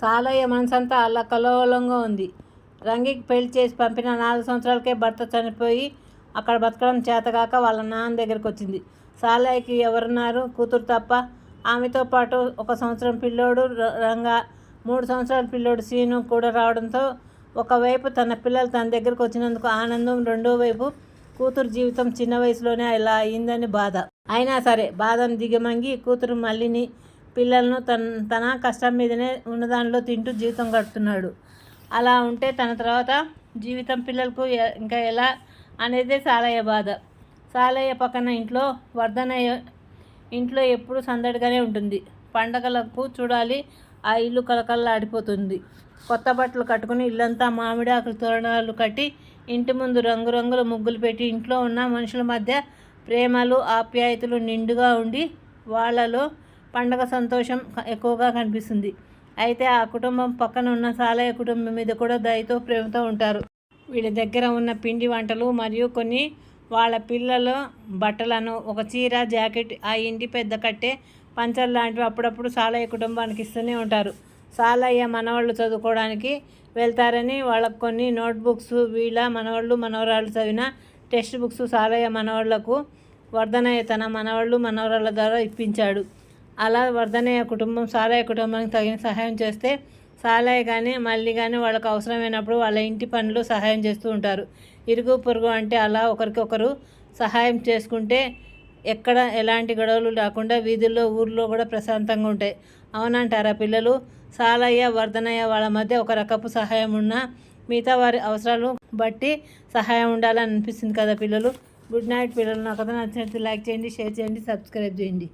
సాలయ్య మనసంతా అల్లకల్లోలంగా ఉంది. రంగికి పెళ్ళి చేసి పంపిన నాలుగు సంవత్సరాలకే భర్త చనిపోయి అక్కడ బతకడం చేతగాక వాళ్ళ నాన్న దగ్గరికి వచ్చింది. సాలయ్యకి ఎవరున్నారు? కూతురు తప్ప. ఆమెతో పాటు ఒక సంవత్సరం పిల్లోడు ర- రంగా మూడు సంవత్సరాల పిల్లోడు సీను కూడా రావడంతో ఒకవైపు తన పిల్లలు తన దగ్గరకు వచ్చినందుకు ఆనందం రెండో వైపు కూతురు జీవితం చిన్న వయసులోనే ఇలా అయిందని బాధ. అయినా సరే బాధను దిగమంగి కూతురు మళ్ళీని పిల్లలను తన తన కష్టం మీదనే ఉన్నదానిలో తింటూ జీవితం గడుపుతున్నాడు. అలా ఉంటే తన తర్వాత జీవితం పిల్లలకు ఇంకా ఎలా అనేదే సాలయ్య బాధ. సాలయ్య పక్కన ఇంట్లో వర్ధనయ్య ఇంట్లో ఎప్పుడు సందడిగానే ఉంటుంది. పండగలకు చూడాలి ఆ ఇల్లు కలకల్లాడిపోతుంది కొత్త బట్టలు కట్టుకుని ఇల్లంతా మామిడి ఆకులు తోరణాలు కట్టి ఇంటి ముందు రంగురంగుల ముగ్గులు పెట్టి ఇంట్లో ఉన్న మనుషుల మధ్య ప్రేమలు ఆప్యాయతలు నిండుగా ఉండి వాళ్ళలో పండగ సంతోషం ఎక్కువగా కనిపిస్తుంది. అయితే ఆ కుటుంబం పక్కన ఉన్న సాలయ్య కుటుంబం మీద కూడా దయతో ప్రేమతో ఉంటారు. వీళ్ళ దగ్గర ఉన్న పిండి వంటలు మరియు కొన్ని వాళ్ళ పిల్లల బట్టలను ఒక చీర జాకెట్ ఆ ఇంటి పెద్ద కట్టే పంచర్ లాంటివి అప్పుడప్పుడు సాలయ్య కుటుంబానికి ఇస్తూనే ఉంటారు. సాలయ్య మనవాళ్ళు చదువుకోవడానికి వెళ్తారని వాళ్ళకు కొన్ని నోట్బుక్స్ వీళ్ళ మనవాళ్ళు మనవరాళ్ళు చదివిన టెక్స్ట్ బుక్స్ సాలయ్య మనవాళ్ళకు వర్ధనయ్య తన మనవాళ్ళు మనవరాళ్ళ ద్వారా ఇప్పించాడు. అలా వర్ధనయ్య కుటుంబం సాలయ్య కుటుంబానికి తగిన సహాయం చేస్తే సాలయ్య కానీ మళ్ళీ కానీ వాళ్ళకు అవసరమైనప్పుడు వాళ్ళ ఇంటి పనులు సహాయం చేస్తూ ఉంటారు. ఇరుగు పొరుగు అంటే అలా ఒకరికొకరు సహాయం చేసుకుంటే ఎక్కడ ఎలాంటి గొడవలు లేకుండా వీధుల్లో ఊర్లో కూడా ప్రశాంతంగా ఉంటాయి. అవునంటారా పిల్లలు? సాలయ్య వర్ధనయ్య వాళ్ళ మధ్య ఒక రకపు సహాయం ఉన్నా మిగతా వారి అవసరాలు బట్టి సహాయం ఉండాలని అనిపిస్తుంది కదా పిల్లలు. గుడ్ నైట్ పిల్లలు. నా కథ నచ్చినట్టు లైక్ చేయండి షేర్ చేయండి సబ్స్క్రైబ్ చేయండి.